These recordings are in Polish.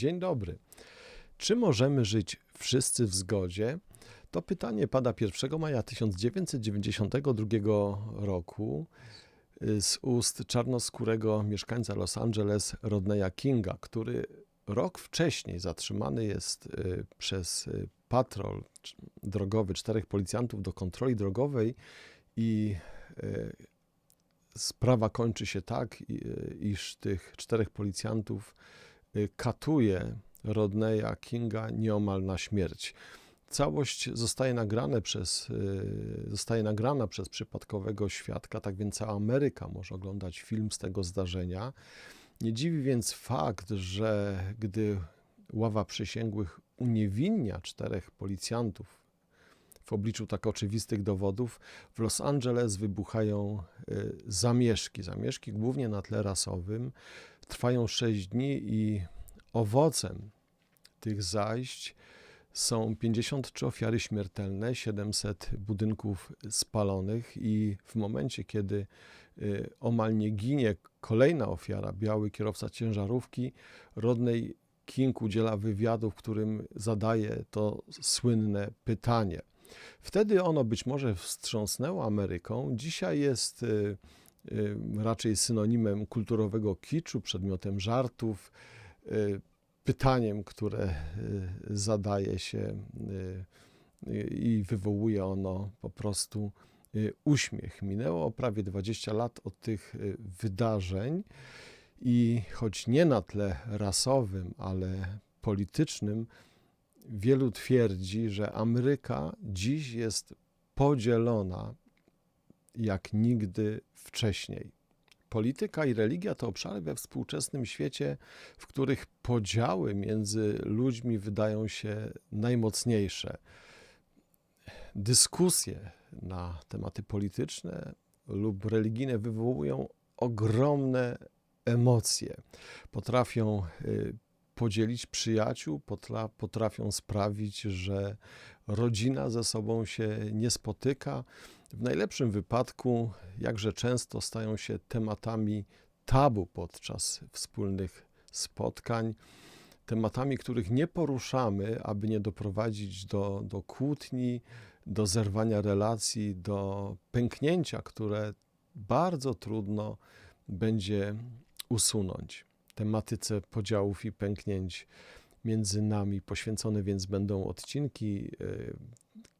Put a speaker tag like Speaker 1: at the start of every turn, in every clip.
Speaker 1: Dzień dobry. Czy możemy żyć wszyscy w zgodzie? To pytanie pada 1 maja 1992 roku y, z ust czarnoskórego mieszkańca Los Angeles Rodneya Kinga, który rok wcześniej zatrzymany jest y, przez y, patrol drogowy czterech policjantów do kontroli drogowej i sprawa kończy się tak, iż tych czterech policjantów katuje Rodneya Kinga nieomal na śmierć. Całość zostaje, nagrane przez, y, zostaje nagrana przez przypadkowego świadka, tak więc cała Ameryka może oglądać film z tego zdarzenia. Nie dziwi więc fakt, że gdy ława przysięgłych uniewinnia czterech policjantów w obliczu tak oczywistych dowodów, w Los Angeles wybuchają y, zamieszki. Zamieszki głównie na tle rasowym. Trwają sześć dni i Owocem tych zajść są 53 ofiary śmiertelne, 700 budynków spalonych i w momencie, kiedy y, omal nie ginie kolejna ofiara, biały kierowca ciężarówki, Rodney King udziela wywiadu, w którym zadaje to słynne pytanie. Wtedy ono być może wstrząsnęło Ameryką, dzisiaj jest y, y, raczej synonimem kulturowego kiczu, przedmiotem żartów, Y, pytaniem, które zadaje się i wywołuje ono po prostu uśmiech. Minęło prawie 20 lat od tych wydarzeń i choć nie na tle rasowym, ale politycznym, wielu twierdzi, że Ameryka dziś jest podzielona jak nigdy wcześniej. Polityka i religia to obszary we współczesnym świecie, w których podziały między ludźmi wydają się najmocniejsze. Dyskusje na tematy polityczne lub religijne wywołują ogromne emocje. Potrafią y, podzielić przyjaciół, potrafią sprawić, że rodzina ze sobą się nie spotyka. W najlepszym wypadku, jakże często stają się tematami tabu podczas wspólnych spotkań, tematami, których nie poruszamy, aby nie doprowadzić do, do kłótni, do zerwania relacji, do pęknięcia, które bardzo trudno będzie usunąć tematyce podziałów i pęknięć między nami poświęcone, więc będą odcinki e,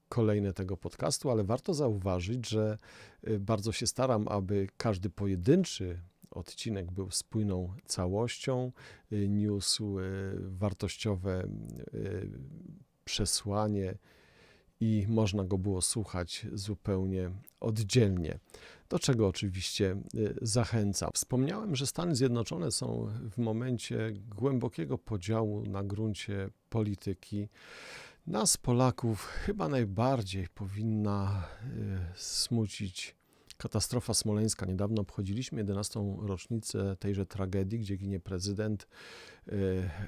Speaker 1: kolejne tego podcastu, ale warto zauważyć, że e, bardzo się staram, aby każdy pojedynczy odcinek był spójną całością, e, niósł wartościowe przesłanie i można go było słuchać zupełnie oddzielnie, do czego oczywiście y, zachęcam. Wspomniałem, że Stany Zjednoczone są w momencie głębokiego podziału na gruncie polityki. Nas, Polaków, chyba najbardziej powinna y, smucić katastrofa smoleńska. Niedawno obchodziliśmy 11. rocznicę tejże tragedii, gdzie ginie prezydent, e,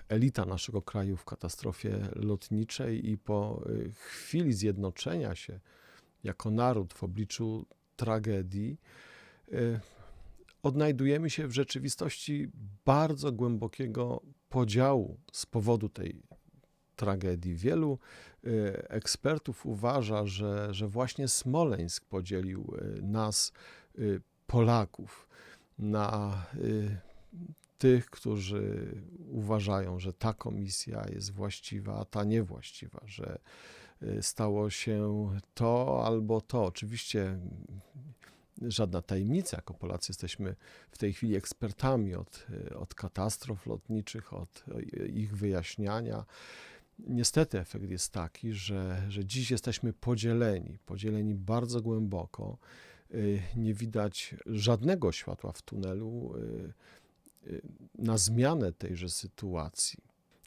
Speaker 1: elita naszego kraju w katastrofie lotniczej i po e, chwili zjednoczenia się jako naród w obliczu tragedii, e, odnajdujemy się w rzeczywistości bardzo głębokiego podziału z powodu tej tragedii. Wielu y, ekspertów uważa, że, że właśnie Smoleńsk podzielił y, nas, y, Polaków, na tych, którzy uważają, że ta komisja jest właściwa, a ta niewłaściwa, że stało się to albo to. Oczywiście żadna tajemnica, jako Polacy jesteśmy w tej chwili ekspertami od, od katastrof lotniczych, od ich wyjaśniania. Niestety efekt jest taki, że, że dziś jesteśmy podzieleni, podzieleni bardzo głęboko. Y, nie widać żadnego światła w tunelu y, y, na zmianę tejże sytuacji.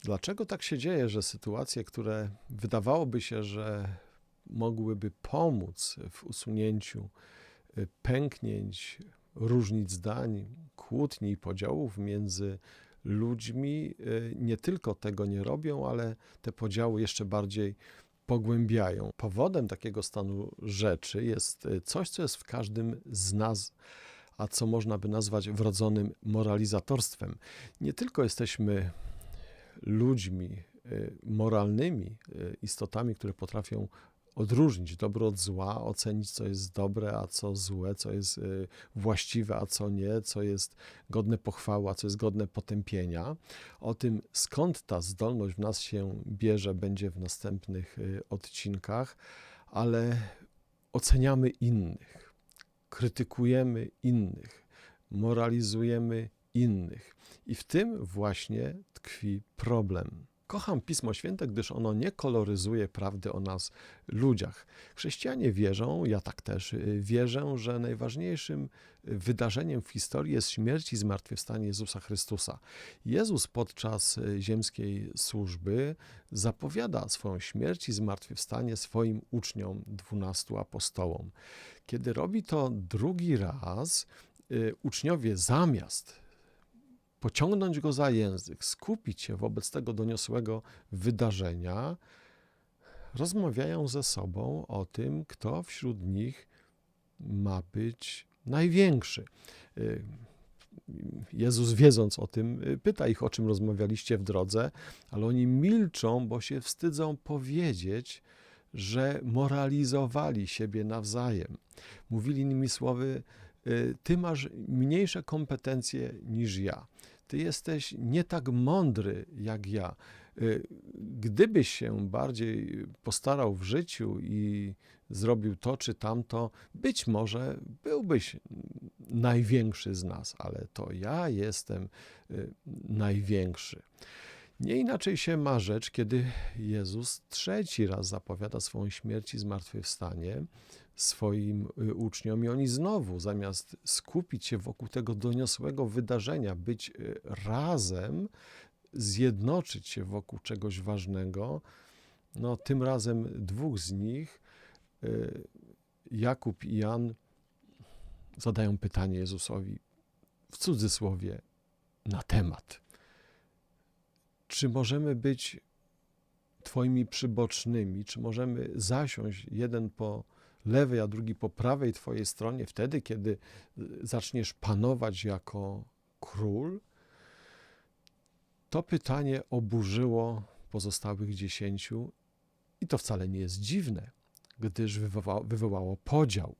Speaker 1: Dlaczego tak się dzieje, że sytuacje, które wydawałoby się, że mogłyby pomóc w usunięciu pęknięć, różnic zdań, kłótni i podziałów między ludźmi y, nie tylko tego nie robią, ale te podziały jeszcze bardziej pogłębiają. Powodem takiego stanu rzeczy jest y, coś, co jest w każdym z nas, a co można by nazwać wrodzonym moralizatorstwem. Nie tylko jesteśmy ludźmi y, moralnymi, istotami, które potrafią odróżnić dobro od zła, ocenić, co jest dobre, a co złe, co jest y, właściwe, a co nie, co jest godne pochwały, a co jest godne potępienia. O tym, skąd ta zdolność w nas się bierze, będzie w następnych y, odcinkach, ale oceniamy innych, krytykujemy innych, moralizujemy innych. I w tym właśnie tkwi problem. Kocham Pismo Święte, gdyż ono nie koloryzuje prawdy o nas, ludziach. Chrześcijanie wierzą, ja tak też y, wierzę, że najważniejszym wydarzeniem w historii jest śmierć i zmartwychwstanie Jezusa Chrystusa. Jezus podczas y, ziemskiej służby zapowiada swoją śmierć i zmartwychwstanie swoim uczniom, dwunastu apostołom. Kiedy robi to drugi raz, y, uczniowie zamiast pociągnąć go za język, skupić się wobec tego doniosłego wydarzenia, rozmawiają ze sobą o tym, kto wśród nich ma być największy. Y, Jezus, wiedząc o tym, y, pyta ich, o czym rozmawialiście w drodze, ale oni milczą, bo się wstydzą powiedzieć, że moralizowali siebie nawzajem. Mówili innymi słowy, y, ty masz mniejsze kompetencje niż ja ty jesteś nie tak mądry jak ja. Y, gdybyś się bardziej postarał w życiu i zrobił to czy tamto, być może byłbyś największy z nas, ale to ja jestem y, największy. Nie inaczej się ma rzecz, kiedy Jezus trzeci raz zapowiada swoją śmierć i zmartwychwstanie swoim y, uczniom i oni znowu, zamiast skupić się wokół tego doniosłego wydarzenia, być y, razem, zjednoczyć się wokół czegoś ważnego, no tym razem dwóch z nich, y, Jakub i Jan, zadają pytanie Jezusowi w cudzysłowie na temat. Czy możemy być Twoimi przybocznymi? Czy możemy zasiąść jeden po lewej, a drugi po prawej Twojej stronie, wtedy, kiedy y, zaczniesz panować jako król? To pytanie oburzyło pozostałych dziesięciu i to wcale nie jest dziwne, gdyż wywołało, wywołało podział.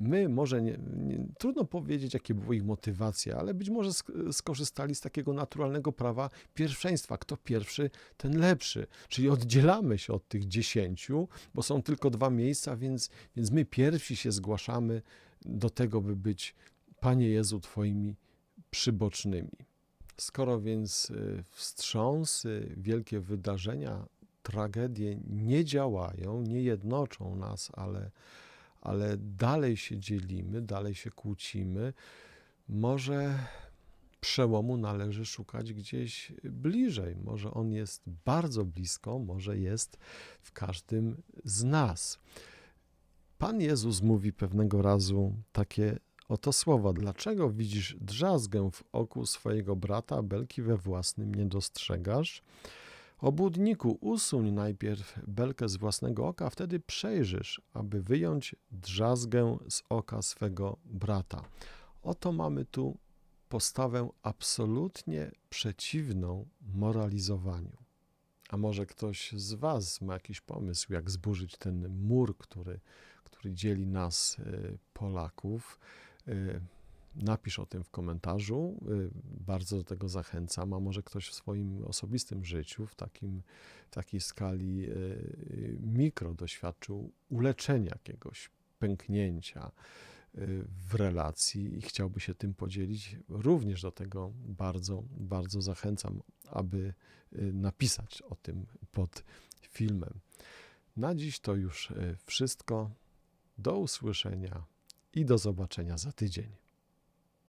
Speaker 1: My może nie, nie, trudno powiedzieć, jakie były ich motywacje, ale być może skorzystali z takiego naturalnego prawa pierwszeństwa. Kto pierwszy, ten lepszy. Czyli oddzielamy się od tych dziesięciu, bo są tylko dwa miejsca, więc, więc my pierwsi się zgłaszamy do tego, by być, Panie Jezu, Twoimi przybocznymi. Skoro więc y, wstrząsy, wielkie wydarzenia, tragedie nie działają, nie jednoczą nas, ale ale dalej się dzielimy, dalej się kłócimy, może przełomu należy szukać gdzieś bliżej. Może on jest bardzo blisko, może jest w każdym z nas. Pan Jezus mówi pewnego razu takie oto słowa: Dlaczego widzisz drzazgę w oku swojego brata, belki we własnym nie dostrzegasz? Obłudniku, usuń najpierw belkę z własnego oka, wtedy przejrzysz, aby wyjąć drzazgę z oka swego brata. Oto mamy tu postawę absolutnie przeciwną moralizowaniu. A może ktoś z Was ma jakiś pomysł, jak zburzyć ten mur, który, który dzieli nas, y, Polaków? Y, Napisz o tym w komentarzu. Y, bardzo do tego zachęcam. A może ktoś w swoim osobistym życiu, w, takim, w takiej skali y, mikro doświadczył uleczenia jakiegoś pęknięcia y, w relacji i chciałby się tym podzielić, również do tego bardzo, bardzo zachęcam, aby napisać o tym pod filmem. Na dziś to już wszystko. Do usłyszenia i do zobaczenia za tydzień.